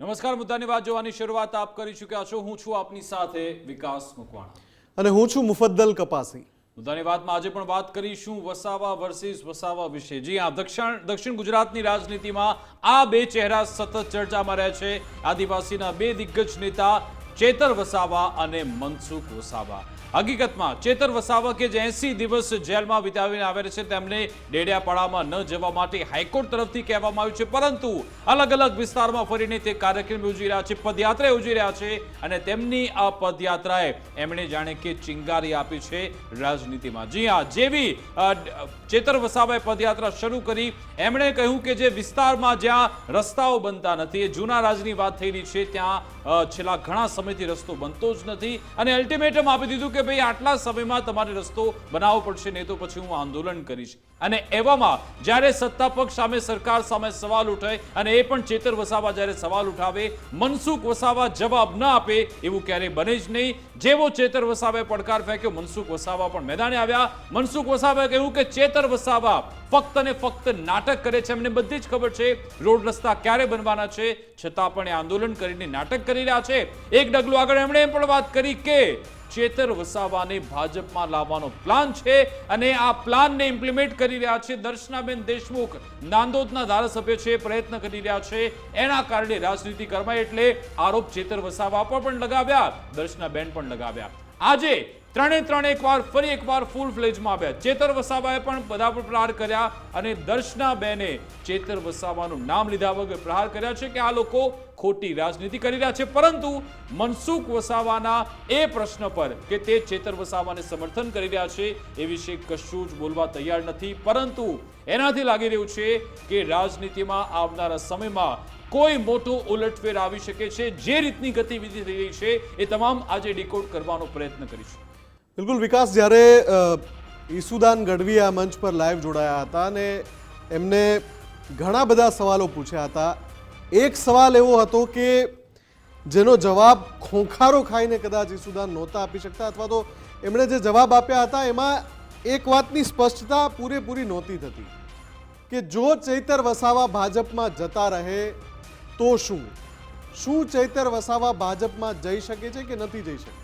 નમસ્કાર મુદ્દાની વાત જોવાની શરૂઆત આપ કરી ચૂક્યા છો. હું છું આપની સાથે વિકાસ મકવાણા. અને હું છું મુફદ્દલ કપાસી. મુદ્દાની વાતમાં આજે પણ વાત કરીશું વસાવા વર્સિસ વસાવા વિશે. જી હા દક્ષિણ દક્ષિણ ગુજરાતની રાજનીતિમાં આ બે ચહેરા સતત ચર્ચામાં રહે છે. આદિવાસીના બે દિગ્ગજ નેતા ચેતર વસાવા અને મનસુખ વસાવા. હકીકતમાં ચેતર વસાવા કે જે એસી દિવસ જેલમાં વિતાવીને આવેલા છે તેમને ડેડિયાપાડામાં ન જવા માટે હાઈકોર્ટ તરફથી કહેવામાં આવ્યું છે. પરંતુ અલગ અલગ વિસ્તારમાં ફરીને તે કાર્યક્રમ યોજી રહ્યા છે પદયાત્રા યોજી રહ્યા છે અને તેમની આ પદયાત્રાએ એમણે જાણે કે ચિંગારી આપી છે રાજનીતિમાં. જી હા, જેવી ચેતર વસાવાએ પદયાત્રા શરૂ કરી, એમણે કહ્યું કે જે વિસ્તારમાં જ્યાં રસ્તાઓ બનતા નથી, એ જૂના રાજની વાત થઈ રહી છે, ત્યાં છેલ્લા ઘણા સમયથી રસ્તો બનતો જ નથી અને અલ્ટિમેટમ આપી દીધું કે ભાઈ આટલા સમયમાં તમારે રસ્તો બનાવવો પડશે, નહીં તો પછી હું આંદોલન કરીશ. અને એવામાં જ્યારે સત્તા પક્ષ સામે સરકાર સામે સવાલ ઉઠાય અને એ પણ ચેતર વસાવા જ્યારે સવાલ ઉઠાવે, મનસુખ વસાવા જવાબ ના આપે, એવું ક્યારેય બને જ નહીં. જેવો ચેતર વસાવાએ પડકાર ફેંક્યો, મનસુખ વસાવા પણ મેદાને આવ્યા. મનસુખ વસાવાએ કહ્યું કે ચેતર વસાવા ફક્ત અને ફક્ત નાટક કરે છે. એમને બધી જ ખબર છે, રોડ રસ્તા ક્યારે બનવાના છે, છતાં પણ એ આંદોલન કરીને નાટક કરી રહ્યા છે. એક ડગલું આગળ એમણે એમ પણ વાત કરી કે ચેતર વસાવાને ભાજપમાં લાવવાનો પ્લાન છે અને આ પ્લાનને ઇમ્પ્લિમેન્ટ કરી રહ્યા છે દર્શનાબેન દેશમુખ. નાંદોદના ધારાસભ્ય છે, પ્રયત્ન કરી રહ્યા છે. એના કારણે રાજનીતિ કરવાય એટલે આરોપ ચેતર વસાવા પર પણ લગાવ્યા, દર્શનાબેન પણ લગાવ્યા. આજે ત્રણે ત્રણ એકવાર, ફરી એકવાર ફૂલ ફ્લેજમાં આવ્યા. ચેતર વસાવાએ પણ બધા પર પ્રહાર કર્યા અને દર્શના બેને ચેતર વસાવાનું નામ લીધા વગર પ્રહાર કર્યા છે કે આ લોકો ખોટી રાજનીતિ કરી રહ્યા છે. પરંતુ મનસુખ વસાવાના એ પ્રશ્ન પર કે તે ચેતર વસાવાને સમર્થન કરી રહ્યા છે એ વિશે કશું જ બોલવા તૈયાર નથી. પરંતુ એનાથી લાગી રહ્યું છે કે રાજનીતિમાં આવનારા સમયમાં કોઈ મોટો ઉલટફેર આવી શકે છે. જે રીતની ગતિવિધિ થઈ રહી છે એ તમામ આજે ડીકોડ કરવાનો પ્રયત્ન કરીશું. બિલકુલ, વિકાસ, જ્યારે ઈસુદાન ગઢવી આ મંચ પર લાઈવ જોડાયા હતા અને એમને ઘણા બધા સવાલો પૂછ્યા હતા, એક સવાલ એવો હતો કે જેનો જવાબ ખોંખારો ખાઈને કદાચ ઈસુદાન નહોતા આપી શકતા અથવા તો એમણે જે જવાબ આપ્યા હતા એમાં એક વાતની સ્પષ્ટતા પૂરેપૂરી નહોતી થતી કે જો ચૈતર વસાવા ભાજપમાં જતા રહે તો શું? શું ચૈતર વસાવા ભાજપમાં જઈ શકે છે કે નથી જઈ શકે?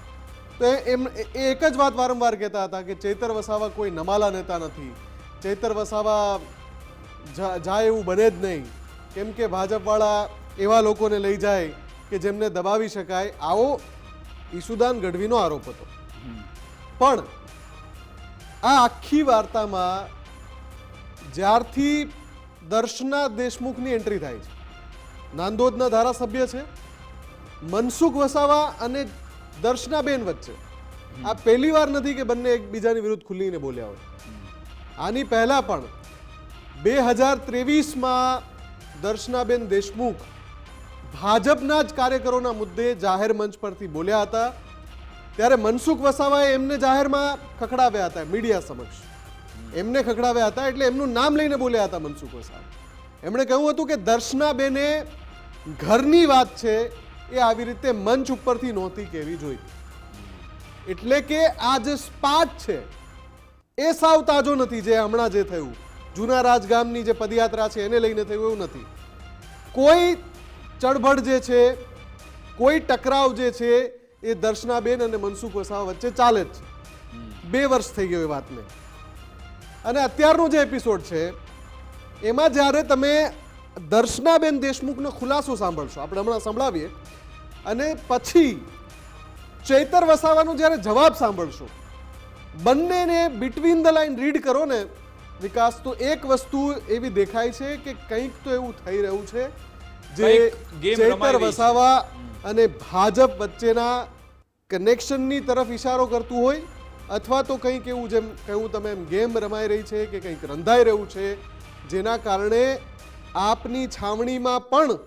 તો એમ એ એક જ વાત વારંવાર કહેતા હતા કે ચૈતર વસાવા કોઈ નમાલા નેતા નથી. ચૈતર વસાવા જા- જાય એવું બને જ નહીં. કેમ કે ભાજપવાળા એવા લોકોને લઈ જાય કે જેમને દબાવી શકાય આવો ઈસુદાન ગઢવીનો આરોપ હતો. પણ આ આખી વાર્તામાં જ્યારથી દર્શના દેશમુખની એન્ટ્રી થાય છે. નાંદોદના ધારાસભ્ય છે. મનસુખ વસાવા અને દર્શનાબેન વચ્ચે. આ પહેલી વાર નથી કે બંને એકબીજાની વિરુદ્ધ ખુલ્લીને બોલ્યા હોય. આની પહેલા પણ બે હજાર ત્રેવીસમાં દર્શનાબેન દેશમુખ ભાજપના જ કાર્યકરોના મુદ્દે જાહેર મંચ પરથી બોલ્યા હતા. ત્યારે મનસુખ વસાવાએ એમને જાહેરમાં ખખડાવ્યા હતા મીડિયા સમક્ષ. એમને ખખડાવ્યા હતા એટલે એમનું નામ લઈને બોલ્યા હતા મનસુખ વસાવા. એમણે કહ્યું હતું કે દર્શનાબેને ઘરની વાત છે એ આવી રીતે મંચ ઉપરથી નહોતી કહેવી જોઈતી એટલે કે આ જે સ્પાટ છે, એ સાવ તાજો નથી જે હમણાં જે થયું. જૂના રાજગામની જે પદયાત્રા છે, એને લઈને થયું એવું નથી. કોઈ ચળભળ જે છે, કોઈ ટકરાવ જે છે, એ દર્શનાબેન અને મનસુખ વસાવા વચ્ચે ચાલે જ છે. બે વર્ષ થઈ ગયો એ વાતને. અને અત્યારનો જે એપિસોડ છે, એમાં જ્યારે તમે દર્શનાબેન દેશમુખનો ખુલાસો સાંભળશો. આપણે હમણાં સંભળાવીએ. અને પછી ચૈતર વસાવાનો જ્યારે જવાબ સાંભળશો બંનેને બિટવીન ધ લાઈન રીડ કરો ને. વિકાસ તો એક વસ્તુ એવી દેખાય છે કે કંઈક તો એવું થઈ રહ્યું છે જે ચૈતર વસાવા અને ભાજપ વચ્ચેના કનેક્શનની તરફ ઇશારો કરતું હોય અથવા તો કંઈક એવું જેમ કહ્યું તમે એમ ગેમ રમાઈ રહી છે કે કંઈક રંધાઈ રહ્યું છે જેના કારણે આપની છાવણીમાં પણ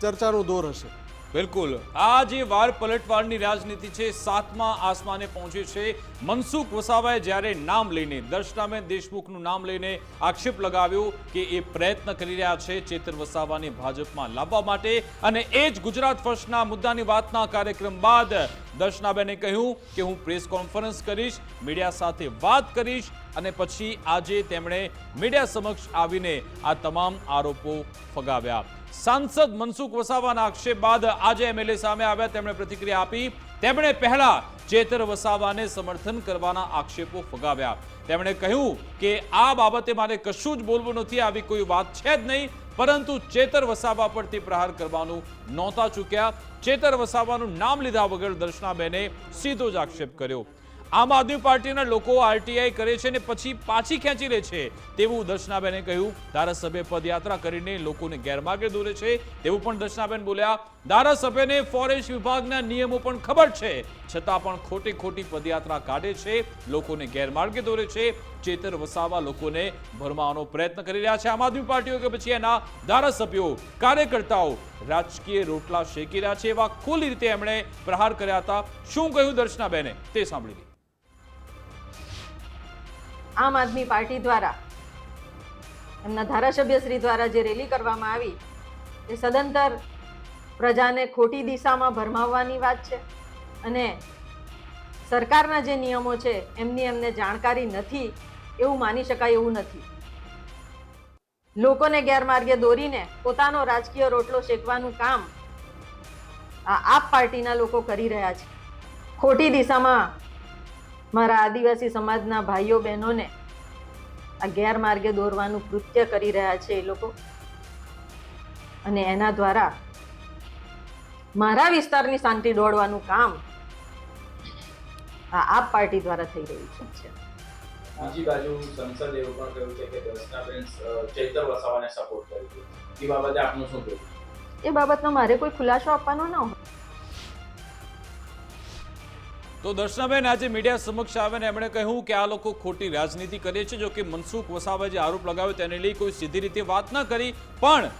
ચર્ચાનો દોર હશે. બિલકુલ. આ જે વાર પલટવારની રાજનીતિ છે. સાતમા આસમાને પહોંચી છે. મનસુખ વસાવાએ જ્યારે નામ લઈને, દર્શનાબેન દેશમુખનું નામ લઈને આક્ષેપ લગાવ્યો કે એ પ્રયત્ન કરી રહ્યા છે ચેતન વસાવાને ભાજપમાં લાવવા માટે અને એ જ ગુજરાત ફર્સ્ટના મુદ્દાની વાતના કાર્યક્રમ બાદ દર્શનાબેને કહ્યું કે હું પ્રેસ કોન્ફરન્સ કરીશ, મીડિયા સાથે વાત કરીશ અને પછી આજે તેમણે મીડિયા સમક્ષ આવીને આ તમામ આરોપો ફગાવ્યા. સાંસદ મનસુખ વસાવાના આક્ષેપ બાદ આજે એમએલએ સામે આવ્યા. તેમણે પ્રતિક્રિયા આપી. તેમણે પહેલા ચેતર વસાવાને સમર્થન કરવાના આક્ષેપો ફગાવ્યા. તેમણે કહ્યું કે આ બાબતે મારે કશું જ બોલવું નથી, આવી કોઈ વાત છે જ નહીં. પરંતુ ચેતર વસાવા પરથી પ્રહાર કરવાનું નહોતા ચૂક્યા. ચેતર વસાવાનું નામ લીધા વગર દર્શનાબેને સીધો જ આક્ષેપ કર્યો. આમ આદમી પાર્ટીના લોકો આરટીઆઈ કરે છે ને પછી પાછી ખેંચી લે છે. તેવું દર્શનાબેને કહ્યું. ધારાસભ્ય પદયાત્રા કરીને લોકોને ગેરમાર્ગે દોરે છે. તેવું પણ દર્શનાબેન બોલ્યા. ધારાસભ્યને ફોરેસ્ટ વિભાગના નિયમો પણ ખબર છે. છતાં પણ ખોટી ખોટી પદયાત્રા કાઢે છે. લોકોને ગેરમાર્ગે દોરે છે. ચેતર વસાવા લોકોને ભરમાવાનો પ્રયત્ન કરી રહ્યા છે આમ આદમી પાર્ટીઓ કે પછી એના ધારાસભ્યો, કાર્યકર્તાઓ રાજકીય રોટલા શેકી રહ્યા છે એવા ખુલ્લી રીતે એમણે પ્રહાર કર્યા હતા. શું કહ્યું દર્શનાબેને? તે સાંભળી. આમ આદમી પાર્ટી દ્વારા, એમના ધારાસભ્યશ્રી દ્વારા જે રેલી કરવામાં આવી, એ સદંતર પ્રજાને ખોટી દિશામાં ભરમાવવાની વાત છે અને સરકારના જે નિયમો છે, એમની એમને જાણકારી નથી, એવું માની શકાય એવું નથી. લોકોને ગેરમાર્ગે દોરીને પોતાનો રાજકીય રોટલો શેકવાનું કામ આ આપ પાર્ટીના લોકો કરી રહ્યા છે. ખોટી દિશામાં મારા આદિવાસી સમાજના ભાઈઓ બહેનોને આ ગેરમાર્ગે દોરવાનું કૃત્ય કરી રહ્યા છે એ લોકો. અને એના દ્વારા મારા વિસ્તારની શાંતિ દોડવાનું કામ આ આપ પાર્ટી દ્વારા થઈ રહ્યું છે. બીજી બાજુ સંસદ એવું પણ કહ્યું છે કે દર્શનાબેન ચૈતર વસાવાને સપોર્ટ કર્યો એ બાબતે આપનું શું કહેવું? એ બાબતનો મારે કોઈ ખુલાસો આપવાનો ન હોય. તો દર્શનાબેન, આજે મીડિયા સમક્ષ આવીને એમણે કહ્યું કે આ લોકો ખોટી રાજનીતિ કરે છે, જો કે મનસુખ વસાવાએ જે આરોપ લગાવ્યો, તેને લઈ કોઈ સીધી રીતે વાત ન કરી. પણ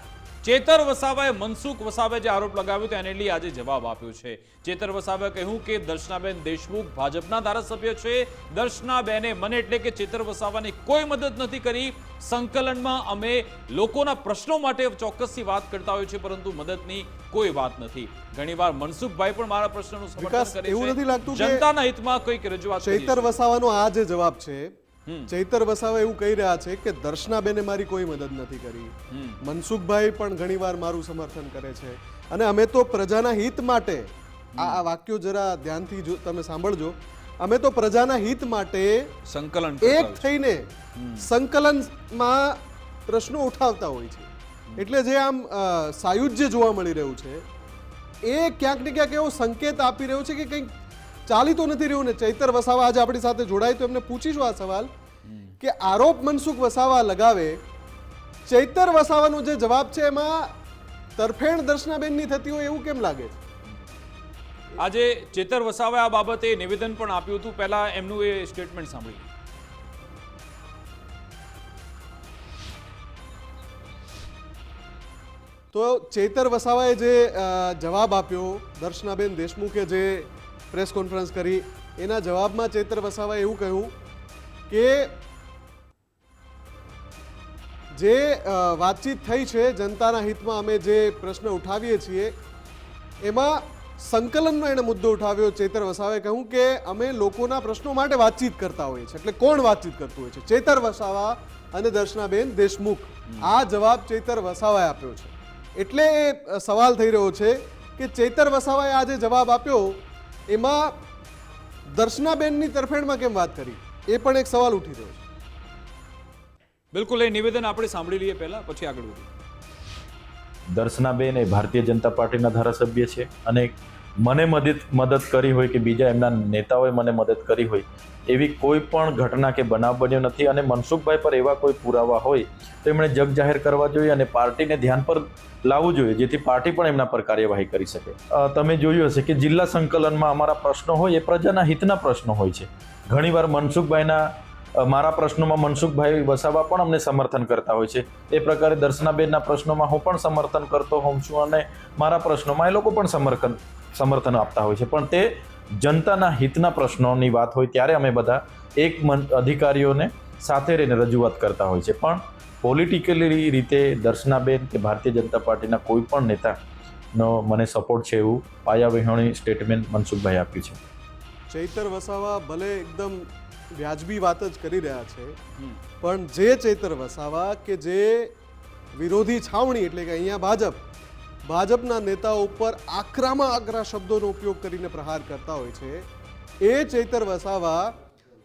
ચેતર વસાવાએ મનસુખ વસાવાએ જે આરોપ લગાવ્યો તેને લઈ આજે જવાબ આપ્યો છે. ચેતર વસાવાએ કહ્યું કે દર્શનાબેન દેશમુખ ભાજપના ધારાસભ્ય છે. દર્શનાબેને મને એટલે કે ચેતર વસાવાની કોઈ મદદ નથી કરી. સંકલનમાં અમે લોકોના પ્રશ્નો માટે ચોક્કસથી વાત કરતા હોઈએ છીએ પરંતુ મદદની કોઈ વાત નથી. ઘણીવાર મનસુખભાઈ પણ મારા પ્રશ્નનું સમર્થન કરે એવું નથી લાગતું છે જનતાના હિતમાં કંઈક રજૂઆત ચેતર વસાવાનો આ જે જવાબ છે. ચૈતર વસાવા એવું કહી રહ્યા છે કે દર્શનાબેને મારી કોઈ મદદ નથી કરી. મનસુખભાઈ પણ ઘણીવાર મારું સમર્થન કરે છે. અને અમે તો પ્રજાના હિત માટે આ વાક્યો જરા ધ્યાનથી જો તમે સાંભળજો. અમે તો પ્રજાના હિત માટે સંકલન એક થઈને સંકલનમાં પ્રશ્નો ઉઠાવતા હોય છે. એટલે જે આમ સાયુજ્ય જોવા મળી રહ્યું છે એ ક્યાંક ને ક્યાંક એવો સંકેત આપી રહ્યો છે કે કંઈક ચાલી તો નથી રહ્યું ને ચૈતર વસાવા આજે આપણી સાથે જોડાય તો એમને પૂછીશું આ સવાલ કે આરોપ મનસુખ વસાવા લગાવે ચૈતર વસાવાનો જે જવાબ છે એમાં તરફેણ દર્શનાબેનની થતી હોય એવું કેમ લાગે? છે આજે ચેતર વસાવાએ આ બાબતે નિવેદન પણ આપ્યું હતું. પહેલા એમનું એ સ્ટેટમેન્ટ સાંભળ્યું તો ચેતર વસાવાએ જે જવાબ આપ્યો દર્શનાબેન દેશમુખે જે પ્રેસ કોન્ફરન્સ કરી. એના જવાબમાં ચેતર વસાવાએ એવું કહ્યું કે જે વાતચીત થઈ છે જનતાના હિતમાં અમે જે પ્રશ્ન ઉઠાવીએ છીએ, એમાં સંકલનનો એણે મુદ્દો ઉઠાવ્યો. ચેતર વસાવાએ કહ્યું કે અમે લોકોના પ્રશ્નો માટે વાતચીત કરતા હોઈએ છીએ. એટલે કોણ વાતચીત કરતું હોય છે? ચેતર વસાવા અને દર્શનાબેન દેશમુખ. આ જવાબ ચેતર વસાવાએ આપ્યો છે. એટલે સવાલ થઈ રહ્યો છે કે ચેતર વસાવાએ આ જે જવાબ આપ્યો એમાં દર્શનાબેનની તરફેણમાં કેમ વાત કરી? એ પણ એક સવાલ ઉઠી રહ્યો છે. બિલકુલ એ નિવેદન આપણે સાંભળી લઈએ પહેલા પછી આગળ વધીએ. દર્શનાબેન એ ભારતીય જનતા પાર્ટીના ધારાસભ્ય છે અને મને મદદ મદદ કરી હોય કે બીજા એમના નેતાઓએ મને મદદ કરી હોય, એવી કોઈ પણ ઘટના કે બનાવ બન્યો નથી અને મનસુખભાઈ પર એવા કોઈ પુરાવા હોય, તો એમણે જગ જાહેર કરવા જોઈએ અને પાર્ટીને ધ્યાન પર લાવવું જોઈએ, જેથી પાર્ટી પણ એમના પર કાર્યવાહી કરી શકે. તમે જોયું હશે કે જિલ્લા સંકલનમાં અમારા પ્રશ્નો હોય, એ પ્રજાના હિતના પ્રશ્નો હોય છે. ઘણીવાર મનસુખભાઈના મારા પ્રશ્નોમાં મનસુખભાઈ વસાવા પણ અમને સમર્થન કરતા હોય છે. એ પ્રકારે દર્શનાબેનના પ્રશ્નોમાં હું પણ સમર્થન કરતો હોઉં છું અને મારા પ્રશ્નોમાં એ લોકો પણ સમર્થન સમર્થન આપતા હોય છે. પણ તે જનતાના હિતના પ્રશ્નોની વાત હોય ત્યારે અમે બધા એક મન અધિકારીઓને સાથે રહીને રજૂઆત કરતા હોય છે. પણ પોલિટિકલી રીતે દર્શનાબેન કે ભારતીય જનતા પાર્ટીના કોઈ પણ નેતાનો મને સપોર્ટ છે એવું પાયાવિહોણી સ્ટેટમેન્ટ મનસુખભાઈ આપ્યું છે. ચૈતર વસાવા ભલે એકદમ વ્યાજબી વાત જ કરી રહ્યા છે પણ જે ચૈતર વસાવા કે જે વિરોધી છાવણી એટલે કે અહીંયા ભાજપ ભાજપના નેતાઓ ઉપર આકરામાં આકરા શબ્દોનો ઉપયોગ કરીને પ્રહાર કરતા હોય છે. એ ચૈતર વસાવા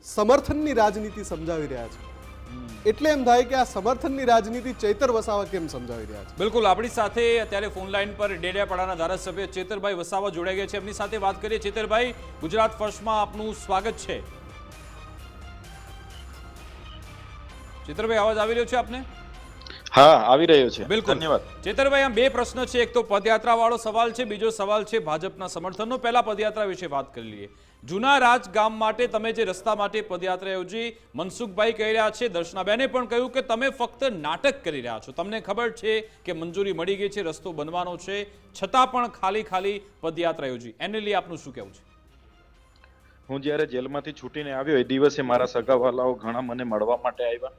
સમર્થનની રાજનીતિ સમજાવી રહ્યા છે. એટલે એમ થાય કે આ સમર્થનની રાજનીતિ ચૈતર વસાવા કેમ સમજાવી રહ્યા છે? બિલકુલ, આપણી સાથે અત્યારે ફોન લાઈન પર ડેડિયાપાડાના ધારાસભ્ય ચેતરભાઈ વસાવા જોડાઈ ગયા છે. એમની સાથે વાત કરીએ. ચેતરભાઈ, ગુજરાત ફર્સ્ટમાં આપનું સ્વાગત છે. ચેતરભાઈ, અવાજ આવી રહ્યો છે આપને? હા આવી રહ્યો છે. બિલકુલ. ધન્યવાદ. ચેતરભાઈ આમ બે પ્રશ્ન છે. એક તો પદયાત્રા વાળો સવાલ છે બીજો સવાલ છે ભાજપના સમર્થનનો. પહેલા પદયાત્રા વિશે વાત કરી લઈએ. જૂના રાજ ગામ માટે તમે જે રસ્તા માટે પદયાત્રા યોજી મનસુખભાઈ કહી રહ્યા છે દર્શનાબેને પણ કહ્યું કે તમે ફક્ત નાટક કરી રહ્યા છો. તમને ખબર છે કે મંજૂરી મળી ગઈ છે રસ્તો બનવાનો છે. છતાં પણ ખાલી ખાલી પદયાત્રા યોજી. એને લઈ આપનું શું કહેવું છે? હું જ્યારે જેલમાંથી છૂટીને આવ્યો એ દિવસે મારા સગાવાલાઓ ઘણા મને મળવા માટે આવ્યા.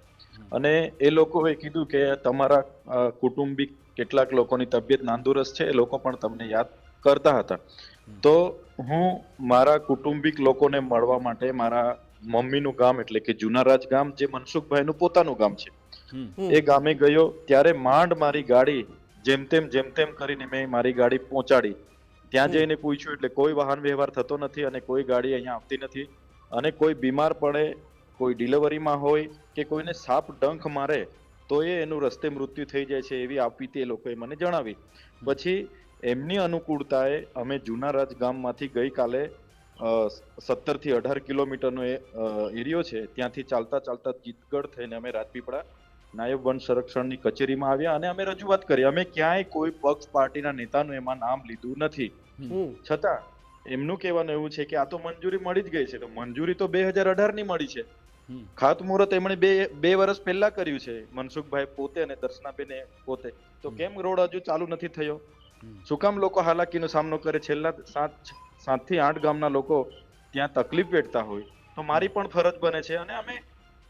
અને એ લોકોએ કીધું કે તમારા કુટુંબિક કેટલાક લોકોની તબિયત નાંદુરસ્ત છે એ લોકો પણ તમને યાદ કરતા હતા. તો હું મારા કુટુંબિક લોકોને મળવા માટે મારા મમ્મીનું ગામ એટલે કે જુનારાજ ગામ જે મનસુખભાઈનું પોતાનું ગામ છે હમ. એ ગામે ગયો. ત્યારે માંડ મારી ગાડી જેમ તેમ જેમ તેમ કરીને મેં મારી ગાડી પહોંચાડી. ત્યાં જઈને પૂછ્યું એટલે કોઈ વાહન વ્યવહાર થતો નથી અને કોઈ ગાડી અહીંયા આવતી નથી અને કોઈ બીમાર પડે કોઈ ડિલિવરીમાં હોય કે કોઈને સાપ ડંખ મારે તો એ એનું રસ્તે મૃત્યુ થઈ જાય છે એવી આપવી તે લોકોએ મને જણાવી. પછી એમની અનુકૂળતાએ અમે જુનારાજ ગામમાંથી ગઈકાલે સત્તરથી અઢાર કિલોમીટરનો એ એરિયો છે ત્યાંથી ચાલતા ચાલતા જીતગઢ થઈને અમે રાજપીપળા નાયબ વન સંરક્ષણની કચેરીમાં આવ્યા અને અમે રજૂઆત કરી. અમે ક્યાંય કોઈ પક્ષ પાર્ટીના નેતાનું એમાં નામ લીધું નથી. છતાં એમનું કહેવાનું એવું છે કે આ તો મંજૂરી મળી જ ગઈ છે. તો મંજૂરી તો બે હજાર અઢારની મળી છે. ખાતમુહૂર્ત એમણે બે બે વર્ષ પહેલા કર્યું છે. મનસુખભાઈ પોતે અને દર્શનાબેને પોતે. તો કેમ રોડ હજુ ચાલુ નથી થયો? શું કામ લોકો હાલાકીનો સામનો કરે? છેલ્લા સાત સાતથી આઠ ગામના લોકો ત્યાં તકલીફ વેઠતા હોય. તો મારી પણ ફરજ બને છે અને અમે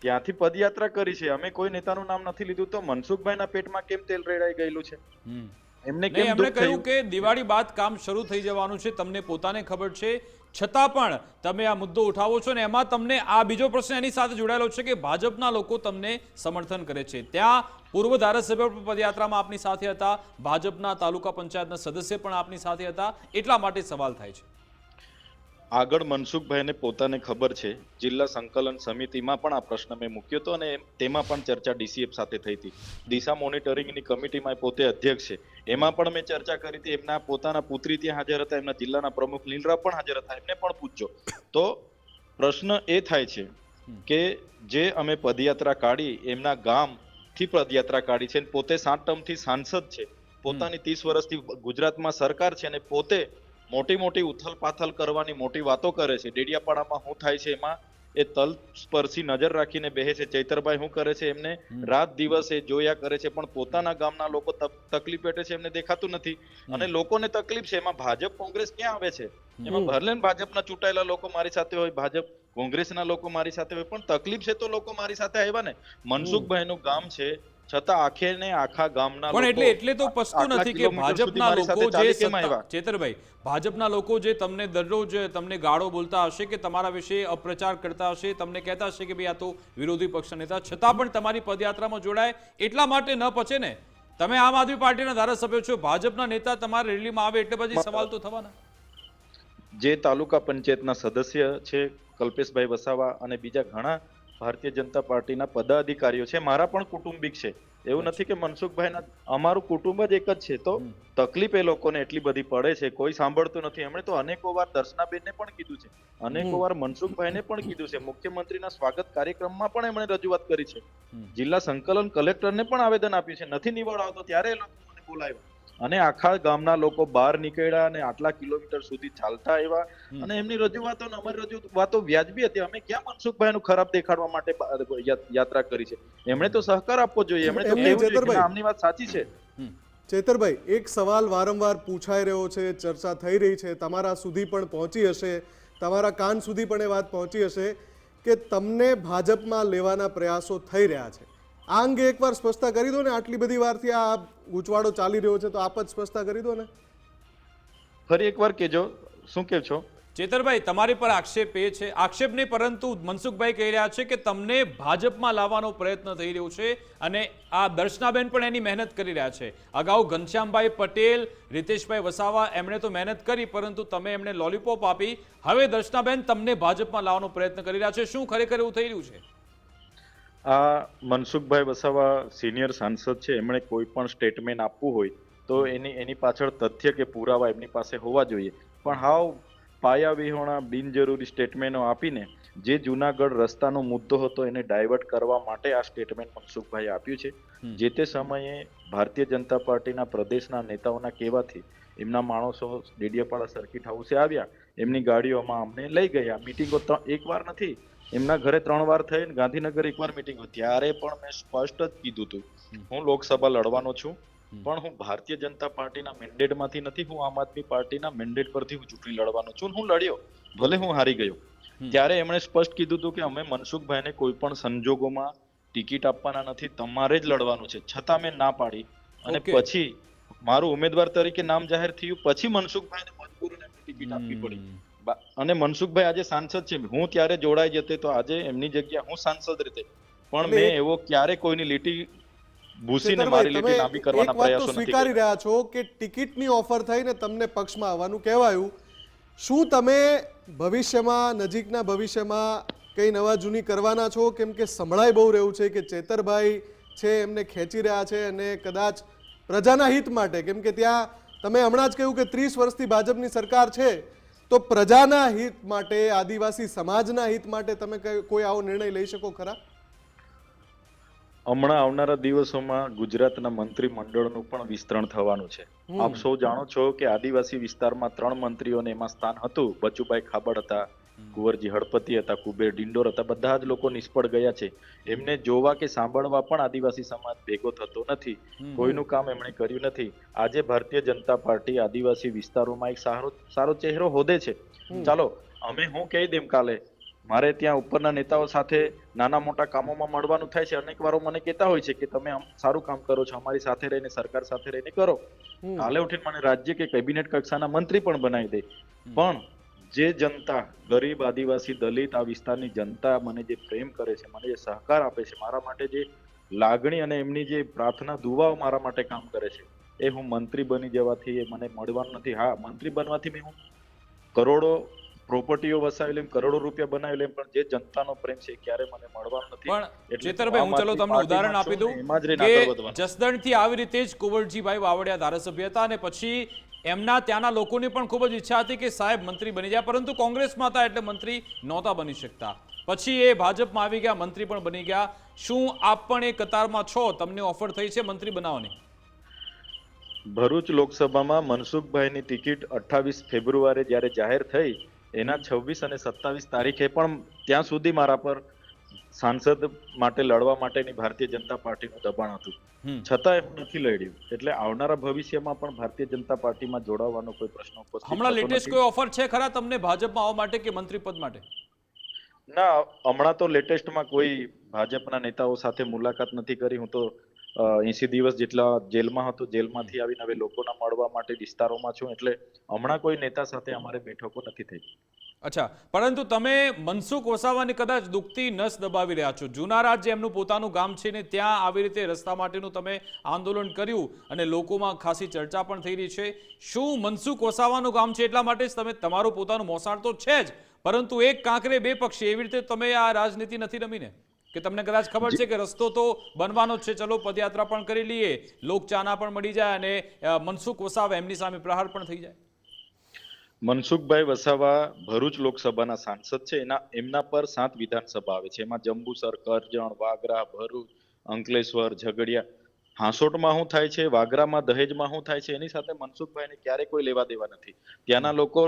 ત્યાંથી પદયાત્રા કરી છે. અમે કોઈ નેતાનું નામ નથી લીધું. તો મનસુખભાઈના પેટમાં કેમ તેલ રેડાઈ ગયેલું છે? એમને કેમ એમણે કહ્યું કે દિવાળી બાદ કામ શરૂ થઈ જવાનું છે. તમને પોતાને ખબર છે. છતાં પણ તમે આ મુદ્દો ઉઠાવો છો ને એમાં તમને આ બીજો પ્રશ્ન એની સાથે જોડાયેલો છે કે ભાજપના લોકો તમને સમર્થન કરે છે. ત્યાં પૂર્વ ધારાસભ્ય પદયાત્રામાં આપની સાથે હતા, ભાજપના તાલુકા પંચાયતના સદસ્ય પણ આપની સાથે હતા. એટલા માટે સવાલ થાય છે. આગળ મનસુખભાઈને પોતાને ખબર છે, જિલ્લા સંકલન સમિતિમાં પણ આ પ્રશ્ન મેં મૂક્યો હતો અને તેમાં પણ ચર્ચા ડીસીએફ સાથે થઈ હતી. દિશા મોનિટરિંગની કમિટીમાં પોતે અધ્યક્ષ છે. એમાં પણ મેં ચર્ચા કરી હતી, એમના પોતાના પુત્રી ત્યાં હાજર હતા, એમના જિલ્લાના પ્રમુખ લીલરા પણ હાજર હતા, એમને પણ પૂછજો. તો પ્રશ્ન એ થાય છે કે જે અમે પદયાત્રા કાઢી, એમના ગામથી પદયાત્રા કાઢી છે પોતે સાત ટર્મથી સાંસદ છે. પોતાની ત્રીસ વર્ષથી ગુજરાતમાં સરકાર છે અને પોતે મોટી મોટી ઉથલ પાથલ કરવાની મોટી વાતો કરે છે. ડેડિયાપાડામાં શું થાય છે એમાં એ તલ સ્પર્શી નજર રાખીને બેહે છે. ચૈતરભાઈ શું કરે છે? એમને રાત દિવસ એ જોયા કરે છે પણ પોતાના ગામના લોકો તકલીફ પેટે છે એમને દેખાતું નથી. અને લોકોને તકલીફ છે. એમાં ભાજપ કોંગ્રેસ ક્યાં આવે છે? એમાં ભરલેન ભાજપના ચૂંટાયેલા લોકો મારી સાથે હોય ભાજપ કોંગ્રેસના લોકો મારી સાથે હોય પણ તકલીફ છે તો લોકો મારી સાથે આવ્યા ને. મનસુખભાઈનું ગામ છે છતાં આખે ને આખા ગામના પણ એટલે એટલે તો પસતું નથી કે ભાજપના લોકો જે? ચેતરભાઈ ભાજપના લોકો જે તમને દરરોજ તમને ગાળો બોલતા હશે કે તમારા વિશે અપ્રચાર કરતા હશે તમને કહેતા હશે કે ભાઈ આ તો વિરોધી પક્ષના નેતા છતાં પણ તમારી પદયાત્રામાં જોડાય એટલા માટે ન પચે ને તમે આમ આદમી પાર્ટીના ધારાસભ્ય છો ભાજપના નેતા તમારા રેલીમાં આવે એટલે પછી સવાલ તો થવાના જે તાલુકા પંચાયતના સદસ્ય છે કલ્પેશભાઈ વસાવા અને બીજા ઘણા ભારતીય જનતા પાર્ટીના પદાધિકારીઓ છે મારા પણ કુટુંબિક છે. એવું નથી કે મનસુખભાઈના અમારું કુટુંબ જ એક જ છે. તો તકલીફ એ લોકોને એટલી બધી પડે છે કોઈ સાંભળતું નથી. એમણે તો અનેકો વાર દર્શનાબેનને પણ કીધું છે. અનેકો વાર મનસુખભાઈને પણ કીધું છે. મુખ્યમંત્રીના સ્વાગત કાર્યક્રમમાં પણ એમણે રજૂઆત કરી છે. જિલ્લા સંકલન કલેક્ટરને પણ આવેદન આપ્યું છે. નથી આવતો ત્યારે એ લોકો મને બોલાવ્યા. અને આખા ગામના લોકો બહાર નીકળ્યા અને આટલા કિલોમીટર સુધી ચાલતા આવ્યા. અને એમની રજૂઆતો અમારી રજૂઆતો વ્યાજબી હતી. અમે ક્યાં મનસુખભાઈનું ખરાબ દેખાડવા માટે યાત્રા કરી છે? એમણે તો સહકાર આપવો જોઈએ. એમણે તો કહેવું. આમની વાત સાચી છે. ચેતરભાઈ એક સવાલ વારંવાર પૂછાઈ રહ્યો છે ચર્ચા થઈ રહી છે. તમારા સુધી પણ પહોંચી હશે. તમારા કાન સુધી પણ એ વાત પહોંચી હશે કે તમને ભાજપમાં લેવાના પ્રયાસો થઈ રહ્યા છે. આ અંગે એકવાર સ્પષ્ટતા કરી દો ને. આટલી બધી વારથી આ ગૂંચવાડો ચાલી રહ્યો છે તો આપ જ સ્પષ્ટતા કરી દો ને. ફરી એકવાર કેજો શું કે છો? ચેતરભાઈ તમારી પર આક્ષેપ એ છે આક્ષેપ નહીં પરંતુ મનસુખભાઈ કહી રહ્યા છે કે તમને ભાજપમાં લાવવાનો પ્રયત્ન થઈ રહ્યો છે અને આ દર્શનાબેન પણ એની મહેનત કરી રહ્યા છે. અગાઉ ઘનશ્યામભાઈ પટેલ રીતેશભાઈ વસાવા એમણે તો મહેનત કરી પરંતુ તમે એમણે લોલીપોપ આપી. હવે દર્શનાબેન તમને ભાજપમાં લાવવાનો પ્રયત્ન કરી રહ્યા છે. શું ખરેખર એવું થઈ રહ્યું છે? આ મનસુખભાઈ વસાવા સિનિયર સાંસદ છે એમણે કોઈ પણ સ્ટેટમેન્ટ આપવું હોય તો એની એની પાછળ તથ્ય કે પુરાવા એમની પાસે હોવા જોઈએ. પણ હાવ પાયા વિહોણા બિનજરૂરી સ્ટેટમેન્ટો આપીને જે જુનાગઢ રસ્તાનો મુદ્દો હતો એને ડાયવર્ટ કરવા માટે આ સ્ટેટમેન્ટ મનસુખભાઈ આપ્યું છે. જે તે સમયે ભારતીય જનતા પાર્ટીના પ્રદેશના નેતાઓના કહેવાથી એમના માણસો ડેડિયાપાડા સર્કિટ હાઉસે આવ્યા. એમની ગાડીઓમાં અમને લઈ ગયા. મિટિંગો એક વાર નથી. એમના ઘરે ત્રણ વાર થઈ ગાંધીનગર એકવાર મિટિંગ ત્યારે પણ મેં સ્પષ્ટ જ કીધું હતું હું લોકસભા લડવાનો છું પણ હું ભારતીય જનતા પાર્ટીના મેન્ડેટમાંથી નથી હું આમ આદમી પાર્ટીના મેન્ડેટ પરથી હું ચૂંટણી લડવાનો છું હું લડ્યો ભલે હું હારી ગયો. ત્યારે એમણે સ્પષ્ટ કીધું હતું કે અમે મનસુખભાઈને કોઈ પણ સંજોગોમાં ટિકિટ આપવાના નથી તમારે જ લડવાનું છે. છતાં મેં ના પાડી. અને પછી મારું ઉમેદવાર તરીકે નામ જાહેર થયું પછી મનસુખભાઈને મજબૂરીને ટિકિટ આપવી પડી. અને મનસુખભાઈ આજે સાંસદ છે. હું ત્યારે જોડાઈ જતે તો આજે એમની જગ્યા હું સાંસદ રીતે. પણ મેં એવો ક્યારે કોઈની લીટી ભૂસીને મારી લીટી લાંબી કરવાના પ્રયાસો નથી સ્વીકારી રહ્યા છો કે ટિકિટની ઓફર થઈને તમને પક્ષમાં આવવાનું કહેવાયું. શું તમે ભવિષ્યમાં નજીકના ભવિષ્યમાં કઈ નવા જૂની કરવાના છો? કેમ કે સંભળાય બહુ રહ્યું છે કે ચેતરભાઈ છે એમને ખેંચી રહ્યા છે અને કદાચ પ્રજાના હિત માટે. કેમ કે ત્યાં તમે હમણાં જ કહ્યું કે ત્રીસ વર્ષથી ભાજપની સરકાર છે. તો પ્રજાના હિત માટે આદિવાસી સમાજના હિત માટે તમે કઈ- આવો નિર્ણય લઈ શકો ખરા? હમણાં આવનારા દિવસોમાં ગુજરાતના મંત્રી મંડળનું પણ વિસ્તરણ થવાનું છે. આપ સૌ જાણો છો કે આદિવાસી વિસ્તારમાં ત્રણ મંત્રીઓને એમાં સ્થાન હતું. બચુભાઈ ખાબડ હતા કુંવરજી હળપતિ હતા કુબેર ડિંડોર હતા બધા જ લોકો નિષ્ફળ ગયા છે. એમને જોવા કે સાંભળવા પણ આદિવાસી સમાજ ભેગો થતો નથી. કોઈનું કામ એમણે કર્યું નથી. આજે ભારતીય જનતા પાર્ટી આદિવાસી વિસ્તારોમાં એક સારો સારો ચહેરો હોદે છે. ચાલો અમે હું કહી દેમ કાલે મારે ત્યાં ઉપરના નેતાઓ સાથે નાના મોટા કામોમાં મળવાનું થાય છે. અનેક વારો મને કહેતા હોય છે કે તમે સારું કામ કરો છો અમારી સાથે રહીને સરકાર સાથે રહીને કરો. કાલે ઉઠીને મને રાજ્ય કે કેબિનેટ કક્ષાના મંત્રી પણ બનાવી દે. પણ જે જનતા ગરીબ આદિવાસી દલિત આ વિસ્તારની જનતા મને જે પ્રેમ કરે છે મને જે સહકાર આપે છે મારા માટે જે લાગણી અને એમની જે પ્રાર્થના દુવાઓ મારા માટે કામ કરે છે એ હું મંત્રી બની જવાથી એ મને મળવાનું નથી હા મંત્રી બનવાથી મેં હું કરોડો પ્રોપર્ટીઓ વસાવી લેમ કરોડો રૂપિયા બનાવી લેમ પણ જે જનતાનો પ્રેમ છે ક્યારે મને મળવાનો નથી પણ ચેતરભાઈ હું ચલો તમને ઉદાહરણ આપી દઉં કે. જસદણથી આવી રીતે જ કુંવરજીભાઈ વાવડિયા ધારાસભ્ય હતા અને પછી એમના ત્યાંના લોકોની પણ ખૂબ જ ઈચ્છા હતી કે સાહેબ મંત્રી બની જાય, પરંતુ કોંગ્રેસમાં હતા એટલે મંત્રી નહોતા બની શકતા. પછી એ ભાજપમાં આવી ગયા, મંત્રી પણ બની ગયા. શું આપ પણ એ કતારમાં છો? તમને ઓફર થઈ છે મંત્રી બનાવવાની? ભરૂચ લોકસભામાં મનસુખભાઈની ટિકિટ અઠ્ઠાવીસ ફેબ્રુઆરી જ્યારે જાહેર થઈ, એના છવ્વીસ અને સત્તાવીસ તારીખે પણ ત્યાં સુધી મારા પર સાંસદ માટે લડવા માટેની ભારતીય જનતા પાર્ટીનું દબાણ હતું. છતાં છતાંય હું નથી લડ્યું. એટલે આવનારા ભવિષ્યમાં પણ ભારતીય જનતા પાર્ટીમાં જોડાવાનો કોઈ પ્રશ્ન ઉપસ્થિત હમણાં લેટેસ્ટ કોઈ ઓફર છે ખરા તમને ભાજપમાં આવવા માટે કે મંત્રી પદ માટે? ના હમણાં તો લેટેસ્ટમાં કોઈ ભાજપના નેતાઓ સાથે મુલાકાત નથી કરી. હું તો એસી દિવસ જેટલા જેલમાં હતો, જેલમાંથી આવીને હવે લોકોના મળવા માટે વિસ્તારોમાં છું, એટલે હમણાં કોઈ નેતા સાથે અમારે બેઠકો નથી થઈ. અચ્છા, પરંતુ તમે મનસુખ વસાવાની કદાચ દુખતી નસ દબાવી રહ્યા છો. જૂના જે એમનું પોતાનું ગામ છે ને ત્યાં આવી રીતે રસ્તા માટેનું તમે આંદોલન કર્યું અને લોકોમાં ખાસી ચર્ચા પણ થઈ રહી છે. શું મનસુખ વસાવાનું ગામ છે એટલા માટે જ તમે, તમારું પોતાનું મોસાળ તો છે જ, પરંતુ એક કાંકરે બે પક્ષી, એવી રીતે તમે આ રાજનીતિ નથી રમીને? કે તમને કદાચ ખબર છે કે રસ્તો તો બનવાનો જ છે ચલો પદયાત્રા પણ કરી લઈએ લોકચાના પણ મળી જાય અને મનસુખ વસાવા એમની સામે પ્રહાર પણ થઈ જાય. મનસુખભાઈ વસાવા ભરૂચ લોકસભાના સાંસદ છે. એના એમના પર સાત વિધાનસભા આવે છે. એમાં જંબુસર કરજણ વાગરા ભરૂચ અંકલેશ્વર ઝઘડિયા. હાંસોટમાં શું થાય છે? વાગરામાં દહેજમાં શું થાય છે? એની સાથે મનસુખભાઈને ક્યારે કોઈ લેવા દેવા નથી. ત્યાંના લોકો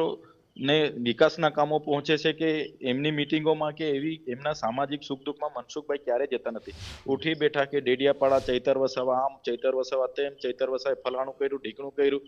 ને વિકાસના કામો પહોંચે છે કે એમની મિટિંગોમાં કે એવી એમના સામાજિક સુખ દુઃખમાં મનસુખભાઈ ક્યારે જતા નથી? ઉઠી બેઠા કે ડેડિયાપાડા, ચૈતર વસાવા, આમ ચૈતર વસાવા, તેમ ચૈતર વસાવે ફલાણું કર્યું, ઢીકણું કર્યું.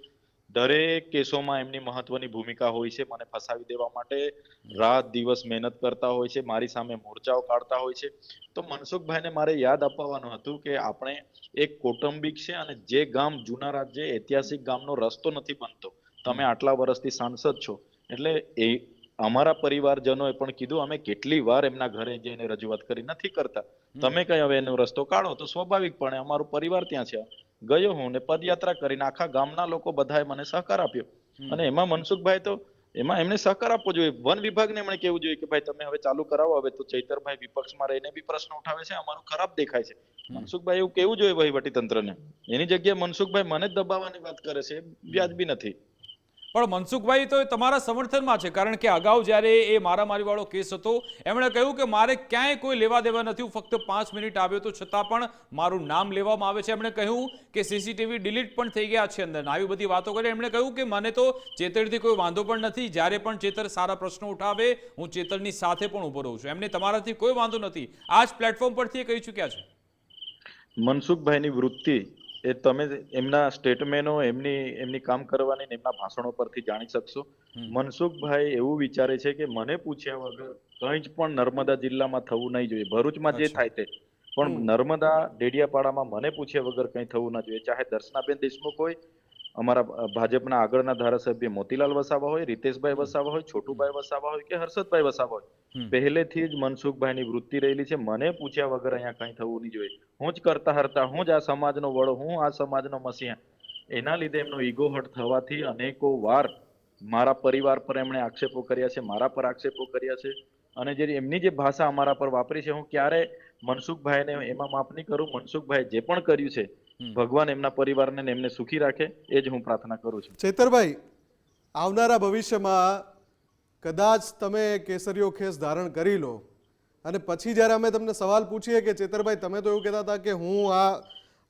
દરેક કેસોમાં એમની મહત્વની ભૂમિકા હોય છે, મને ફસાવી દેવા માટે રાત દિવસ મહેનત કરતા હોય છે, મારી સામે મોરચાઓ કાઢતા હોય છે. તો મનસુખભાઈને મારે યાદ અપાવવાનું હતું કે આપણે એક કૌટુંબિક છે અને જે ગામ જૂના રાજ્ય ઐતિહાસિક ગામનો રસ્તો નથી બનતો. તમે આટલા વર્ષથી સાંસદ છો. એટલે એ અમારા પરિવારજનોએ પણ કીધું અમે કેટલી વાર એમના ઘરે જઈને રજૂઆત કરી નથી કરતા. તમે કઈ હવે એનો રસ્તો કાઢો. તો સ્વાભાવિકપણે અમારો પરિવાર ત્યાં છે. ગયો હું ને પદયાત્રા કરીને આખા ગામના લોકો બધાએ મને સહકાર આપ્યો. અને એમાં મનસુખભાઈ તો એમાં એમને સહકાર આપવો જોઈએ. વન વિભાગને એમણે કેવું જોઈએ કે ભાઈ તમે હવે ચાલુ કરાવો. હવે તો ચૈતરભાઈ વિપક્ષમાં રહીને બી પ્રશ્ન ઉઠાવે છે. અમારું ખરાબ દેખાય છે. મનસુખભાઈ એવું કેવું જોઈએ વહીવટી તંત્રને એની જગ્યાએ મનસુખભાઈ મને જ દબાવવાની વાત કરે છે. વ્યાજબી નથી. પણ મનસુખભાઈ તો એ તમારા સમર્થનમાં છે, કારણ કે અગાઉ જ્યારે એ મારામારીવાળો કેસ હતો, એમણે કહ્યું કે મારે ક્યાંય કોઈ લેવા દેવા નથી, હું ફક્ત પાંચ મિનિટ આવ્યો તો છતાં પણ મારું નામ લેવામાં આવે છે. એમણે કહ્યું કે સીસીટીવી ડિલીટ પણ થઈ ગયા છે અંદર. આવી બધી વાતો કરી એમણે કહ્યું કે મને તો ચેતરથી કોઈ વાંધો પણ નથી, જ્યારે પણ ચેતર સારા પ્રશ્નો ઉઠાવે, હું ચેતરની સાથે પણ ઊભો રહું છું. એમને તમારાથી કોઈ વાંધો નથી. આ જ પ્લેટફોર્મ પરથી એ કહી ચૂક્યા છે. મનસુખભાઈની વૃત્તિ એ તમે એમના સ્ટેટમેન્ટો એમની એમની કામ કરવાની એમના ભાષણો પરથી જાણી શકશો. મનસુખભાઈ એવું વિચારે છે કે મને પૂછ્યા વગર કંઈ જ પણ નર્મદા જિલ્લામાં થવું નહીં જોઈએ. ભરૂચમાં જે થાય તે. પણ નર્મદા ડેડિયાપાડામાં મને પૂછ્યા વગર કંઈ થવું ના જોઈએ. ચાહે દર્શનાબેન દેશમુખ હોય અમારા ભાજપના આગળના ધારાસભ્ય મોતીલાલ વસાવા હોય રીતેશભાઈ વસાવા હોય છોટુભાઈ વસાવા હોય કે હર્ષદભાઈ વસાવા હોય પહેલેથી જ મનસુખભાઈની વૃત્તિ રહેલી છે. મને પૂછ્યા વગર અહીંયા કંઈ થવું નહીં જોઈએ. હું જ કરતા હરતા હું જ આ સમાજનો વડો હું આ સમાજનો મસીહા. એના લીધે એમનો ઈગો હટ થવાથી અનેકો વાર મારા પરિવાર પર એમણે આક્ષેપો કર્યા છે મારા પર આક્ષેપો કર્યા છે. અને જે એમની જે ભાષા અમારા પર વાપરી છે હું ક્યારે મનસુખભાઈને એમાં માફ નહીં કરું. મનસુખભાઈ જે પણ કર્યું છે. ભગવાન એમના પરિવારને એમને સુખી રાખે એ જ હું પ્રાર્થના કરું છું. ચેતરભાઈ આવનારા ભવિષ્યમાં કદાચ તમે કેસરીયો ખેસ ધારણ કરી લો અને પછી જ્યારે અમે તમને સવાલ પૂછીએ કે ચેતરભાઈ તમે તો એવું કહેતા હતા કે હું આ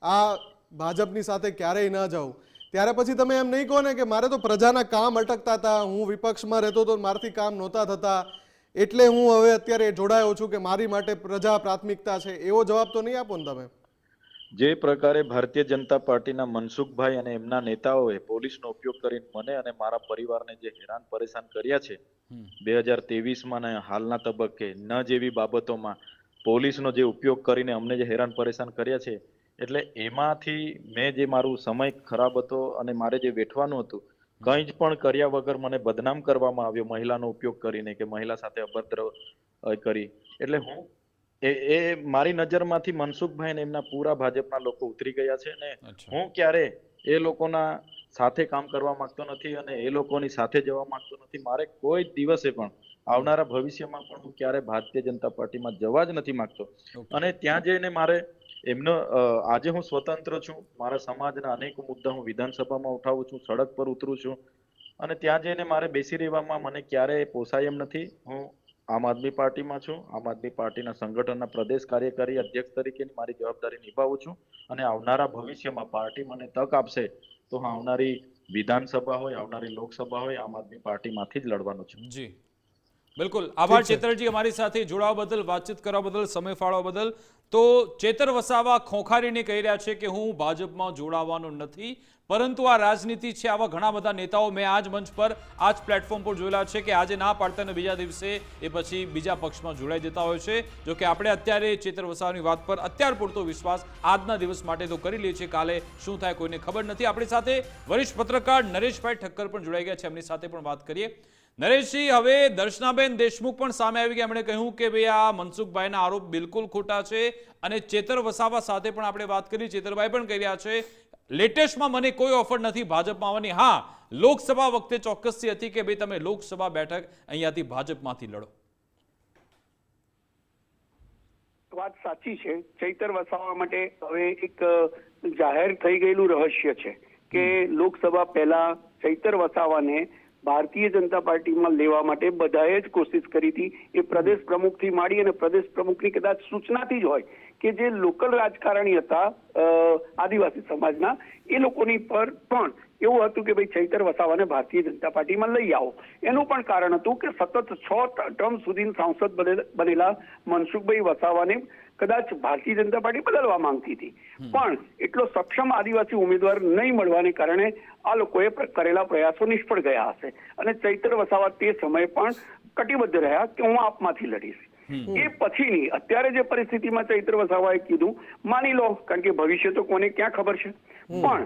આ ભાજપની સાથે ક્યારેય ન જાઉં ત્યારે પછી તમે એમ નહીં કહો ને કે મારે તો પ્રજાના કામ અટકતા હતા હું વિપક્ષમાં રહેતો તો મારાથી કામ નહોતા થતા એટલે હું હવે અત્યારે જોડાયો છું કે મારી માટે પ્રજા પ્રાથમિકતા છે એવો જવાબ તો નહીં આપો ને તમે? જે પ્રકારે ભારતીય જનતા પાર્ટીના મનસુખભાઈ અને એમના નેતાઓએ પોલીસનો ઉપયોગ કરીને મને અને મારા પરિવારને જે હેરાન પરેશાન કર્યા છે બે હજાર તેવીસમાં ને હાલના તબક્કે ન જેવી બાબતોમાં પોલીસનો જે ઉપયોગ કરીને અમને જે હેરાન પરેશાન કર્યા છે એટલે એમાંથી મેં જે મારું સમય ખરાબ હતો અને મારે જે વેઠવાનું હતું કંઈ જ પણ કર્યા વગર મને બદનામ કરવામાં આવ્યો મહિલાનો ઉપયોગ કરીને કે મહિલા સાથે અભદ્ર કરી. એટલે હું એ એ મારી નજરમાંથી મનસુખભાઈ ને એમના પૂરા ભાજપના લોકો ઉતરી ગયા છે ને હું ક્યારે એ લોકોના સાથે કામ કરવા માંગતો નથી અને એ લોકોની સાથે જવા માંગતો નથી. મારે કોઈ દિવસે પણ આવનારા ભવિષ્યમાં પણ હું ક્યારે ભારતીય જનતા પાર્ટીમાં જવા જ નથી માંગતો. અને ત્યાં જઈને મારે એમનો આજે હું સ્વતંત્ર છું. મારા સમાજના અનેક મુદ્દા હું વિધાનસભામાં ઉઠાવું છું સડક પર ઉતરું છું. અને ત્યાં જઈને મારે બેસી રહેવામાં મને ક્યારેય પોસાય એમ નથી. હું આમ આદમી પાર્ટીમાં છું. આમ આદમી પાર્ટીના સંગઠનના પ્રદેશ કાર્યકારી અધ્યક્ષ તરીકેની મારી જવાબદારી નિભાવું છું અને આવનારા ભવિષ્યમાં પાર્ટી મને તક આપશે તો હું આવનારી વિધાનસભા હોય, આવનારી લોકસભા હોય, આમ આદમી પાર્ટીમાંથી જ લડવાનો છું. જી. બિલકુલ. આભાર ચેતરજી અમારી સાથે જોડાવા બદલ વાતચીત કરવા બદલ સમય ફાળવા બદલ. તો ચેતર વસાવા ખોખારીને કહી રહ્યા છે કે હું ભાજપમાં જોડાવાનો નથી પરંતુ આ રાજનીતિ છે આવા ઘણા બધા નેતાઓ મેં આ જ મંચ પર આ જ પ્લેટફોર્મ પર જોયેલા છે કે આજે ના પાડતા અને બીજા દિવસે એ પછી બીજા પક્ષમાં જોડાઈ જતા હોય છે. જો કે આપણે અત્યારે ચેતર વસાવાની વાત પર અત્યાર પૂરતો વિશ્વાસ આજના દિવસ માટે તો કરી લઈએ છીએ. કાલે શું થાય કોઈને ખબર નથી. આપણી સાથે વરિષ્ઠ પત્રકાર નરેશભાઈ ઠક્કર પણ જોડાઈ ગયા છે. એમની સાથે પણ વાત કરીએ. નરેશજી હવે દર્શનાબેન દેશમુખ પણ સામે આવી ગયા. એમણે કહ્યું કે ભાઈ આ મનસુખભાઈના આરોપ બિલકુલ ખોટા છે અને ચેતર વસાવા સાથે પણ આપણે વાત કરી. ચેતરભાઈ પણ કહી રહ્યા છે લેટેસ્ટમાં મને કોઈ ઓફર નથી ભાજપમાં આવવાની. હા લોકસભા વખતે ચોક્કસથી હતી કે ભાઈ તમે લોકસભા બેઠક અહીંયાથી ભાજપમાંથી લડો. વાત સાચી છે. ચૈતર વસાવા માટે હવે એક જાહેર થઈ ગયેલું રહસ્ય છે કે લોકસભા પહેલા ચૈતર વસાવાને ભારતીય જનતા પાર્ટીમાં લેવા માટે બધાએ જ કોશિશ કરી હતી. એ પ્રદેશ પ્રમુખથી માંડી અને પ્રદેશ પ્રમુખની કદાચ સૂચનાથી જ હોય કે જે લોકલ રાજકારણી હતા આદિવાસી સમાજના, એ લોકોની પર પણ એવું હતું કે ભાઈ ચૈતર વસાવાને ભારતીય જનતા પાર્ટીમાં લઈ આવો. એનું પણ કારણ હતું કે સતત છ ટર્મ સુધી સાંસદ બનેલા મનસુખભાઈ વસાવાને કદાચ ભારતીય જનતા પાર્ટી બદલવા માંગતી હતી. પણ એટલો સક્ષમ આદિવાસી ઉમેદવાર નહીં મળવાને કારણે આ લોકોએ કરેલા પ્રયાસો નિષ્ફળ ગયા હશે. અને ચૈત્ર વસાવા તે સમયે પણ કટિબદ્ધ રહ્યા કે હું આપમાંથી લડીશ. એ પછીની અત્યારે જે પરિસ્થિતિમાં ચૈત્ર વસાવાએ કીધું માની લો કારણ કે ભવિષ્ય તો કોને ક્યાં ખબર છે? પણ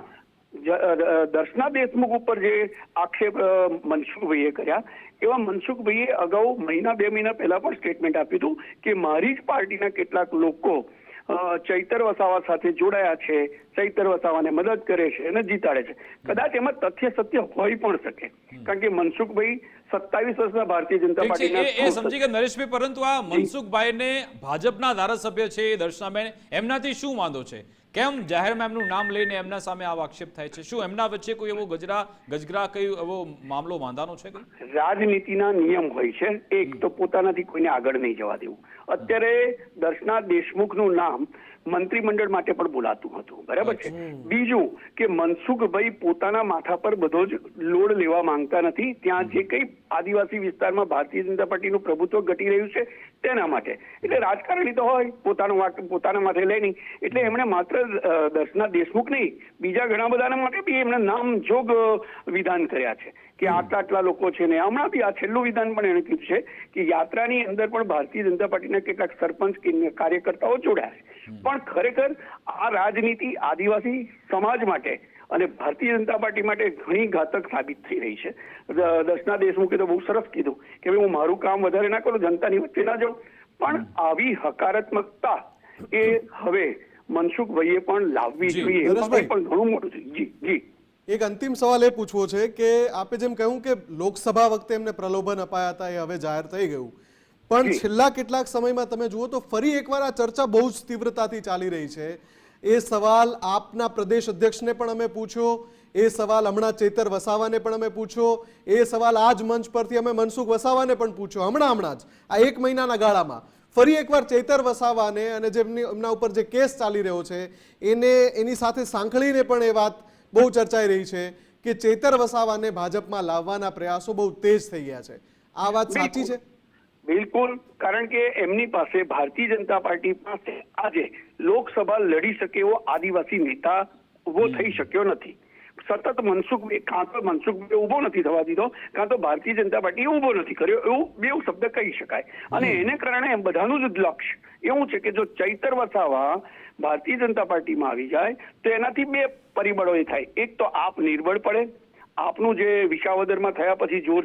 દર્શના દેશમુખ ઉપર જે આક્ષેપ મનસુખભાઈએ કર્યા, એવા મનસુખભાઈએ અગાઉ મહિના, બે મહિના પહેલા પણ સ્ટેટમેન્ટ આપ્યું હતું કે મારી જ પાર્ટીના કેટલાક લોકો ચૈતર વસાવા સાથે જોડાયા છે. ચૈતર વસાવાને મદદ કરે છે અને જીતાડે છે. કદાચ એમાં તથ્ય સત્ય હોઈ પણ શકે. કારણ કે મનસુખભાઈ સત્તાવીસ વર્ષના ભારતીય જનતા પાર્ટીના એ સમજી ગયા નરેશભાઈ પરંતુ આ મનસુખભાઈને ભાજપના ધારાસભ્ય છે દર્શનાબેન. એમનાથી શું વાંધો છે? કેમ જાહેરમાં એમનું નામ લઈને એમના સામે આવો આક્ષેપ થાય છે? શું એમના વચ્ચે કોઈ એવો ગજરા ગજગરા કઈ એવો મામલો વાંધાનો છે રાજનીતિના નિયમ હોય છે. એક તો પોતાનાથી કોઈને આગળ નહીં જવા દેવું. અત્યારે દર્શના દેશમુખનું નામ મંત્રીમંડળ માટે પણ બોલાતું હતું. બરાબર છે? બીજું કે મનસુખભાઈ પોતાના માથા પર બધો જ લોડ લેવા માંગતા નથી. ત્યાં જે કઈ આદિવાસી વિસ્તારમાં ભારતીય જનતા પાર્ટીનું પ્રભુત્વ ઘટી રહ્યું છે તેના માટે. એટલે રાજકારણી તો હોય પોતાનું વાક પોતાના માથે લે નહીં. એટલે એમણે માત્ર દર્શના દેશમુખ નહીં બીજા ઘણા બધાના માટે બી એમણે નામજોગ વિધાન કર્યા છે. કે આટલા આટલા લોકો છે ને. હમણાં બી આ છેલ્લું વિધાન પણ એણે કીધું છે કે યાત્રાની અંદર પણ ભારતીય જનતા પાર્ટીના કેટલાક સરપંચ કે કાર્યકર્તાઓ જોડાયા છે. પણ ખરેખર આ રાજનીતિ આદિવાસી સમાજ માટે અને ભારતીય જનતા પાર્ટી માટે ઘણી ઘાતક સાબિત થઈ રહી છે. દર્શના દેશમુખે તો બહુ સરસ કીધું કે ભાઈ હું મારું કામ વધારે ના કરું જનતાની વચ્ચે ના જાઉં. પણ આવી હકારાત્મકતા એ હવે મનસુખભાઈએ પણ લાવવી જોઈએ. પણ ઘણું મોટું છે. જી જી. એક અંતિમ સવાલ એ પૂછવો છે કે આપે જેમ કહ્યું કે લોકસભા વખતે એમને પ્રલોભન અપાયા હતા એ હવે જાહેર થઈ ગયું. પણ છેલ્લા કેટલાક સમયમાં તમે જુઓ તો ફરી એકવાર આ ચર્ચા બહુ જ તીવ્રતાથી ચાલી રહી છે. એ સવાલ આપના પ્રદેશ અધ્યક્ષને પણ અમે પૂછ્યો એ સવાલ હમણાં ચેતર વસાવાને પણ અમે પૂછ્યો એ સવાલ આ જ મંચ પરથી અમે મનસુખ વસાવાને પણ પૂછ્યો હમણાં હમણાં જ આ એક મહિનાના ગાળામાં. ફરી એકવાર ચેતર વસાવાને અને જેમની એમના ઉપર જે કેસ ચાલી રહ્યો છે એને એની સાથે સાંકળીને પણ એ વાત બહુ ચર્ચાઈ રહી છે કે ચેતર વસાવાને ભાજપમાં લાવવાના પ્રયાસો બહુ તેજ થઈ ગયા છે. આ વાત સાચી છે? બિલકુલ. કારણ કે એમની પાસે ભારતીય જનતા પાર્ટી પાસે આજે લોકસભા લડી શકે એવો આદિવાસી નેતા ઊભો થઈ શક્યો નથી. સતત મનસુખ કાં તો મનસુખ ઊભો નથી થવા દીધો કાં તો ભારતીય જનતા પાર્ટી ઊભો નથી કર્યો એવું બે શબ્દ કહી શકાય. અને એને કારણે બધાનું જ લક્ષ્ય એવું છે કે જો ચૈતર વસાવા ભારતીય જનતા પાર્ટીમાં આવી જાય તો એનાથી બે પરિબળો એ થાય. એક તો આપ નિર્બળ પડે. આપનું જે વિસાવદરમાં થયા પછી જોર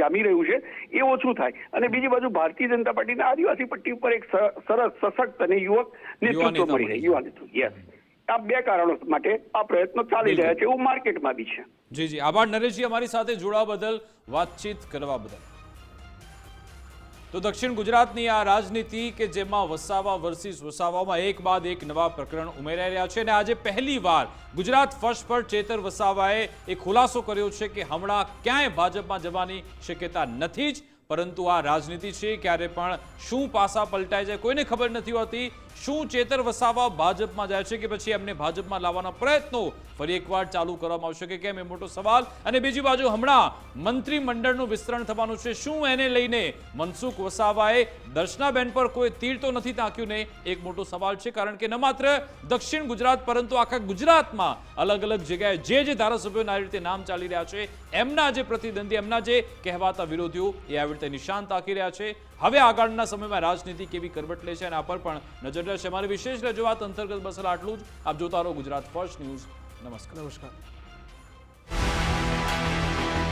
જામી રહ્યું છે એ ઓછું થાય. અને બીજી બાજુ ભારતીય જનતા પાર્ટીના આદિવાસી પટ્ટી ઉપર એક સરસ સશક્ત અને યુવક નેતૃત્વ મળી રહે. યુવા નેતૃત્વ. યસ આ બે કારણો માટે આ પ્રયત્નો ચાલી રહ્યા છે. એવું માર્કેટમાં બી છે. જી જી. આભાર નરેશજી અમારી સાથે જોડાવા બદલ વાતચીત કરવા બદલ. તો દક્ષિણ ગુજરાતની આ રાજનીતિ કે જેમાં વસાવા વર્સિસ વસાવામાં એક બાદ એક નવા પ્રકરણ ઉમેરાઈ રહ્યા છે અને આજે પહેલી વાર ગુજરાત ફર્સ્ટ પર ચેતર વસાવાએ એ ખુલાસો કર્યો છે કે હમણાં ક્યાંય ભાજપમાં જવાની શક્યતા નથી જ, પરંતુ આ રાજનીતિ છે, ક્યારે પણ શું પાસા પલટાઈ જાય કોઈને ખબર નથી હોતી. શું ચેતર વસાવા ભાજપમાં જાય છે કે પછી એમને ભાજપમાં લાવવાના પ્રયત્નો ફરી એકવાર ચાલુ કરવામાં આવશે કે કેમ? એ મોટો સવાલ. અને બીજી બાજુ હમણાં મંત્રીમંડળનું વિસ્તરણ થવાનું છે. શું એને લઈને મનસુખ વસાવાએ દર્શનાબેન પર કોઈ તીર તો નથી તાંક્યું? ને એક મોટો સવાલ છે, કારણ કે ન માત્ર દક્ષિણ ગુજરાત, પરંતુ આખા ગુજરાતમાં અલગ અલગ જગ્યાએ જે જે ધારાસભ્યોના આવી રીતે નામ ચાલી રહ્યા છે, એમના જે પ્રતિદ્વંદી એમના જે કહેવાતા વિરોધીઓ, એ આવી રીતે નિશાન તાકી રહ્યા છે. હવે આગળના સમયમાં રાજનીતિ કેવી કરવટ લે છે આ પર પણ નજર રહેશે. અમારી વિશેષ રજૂઆત અંતર્ગત બસ આટલું જ. આપ જોતા રહો ગુજરાત ફર્સ્ટ ન્યૂઝ. નમસ્કાર. નમસ્કાર.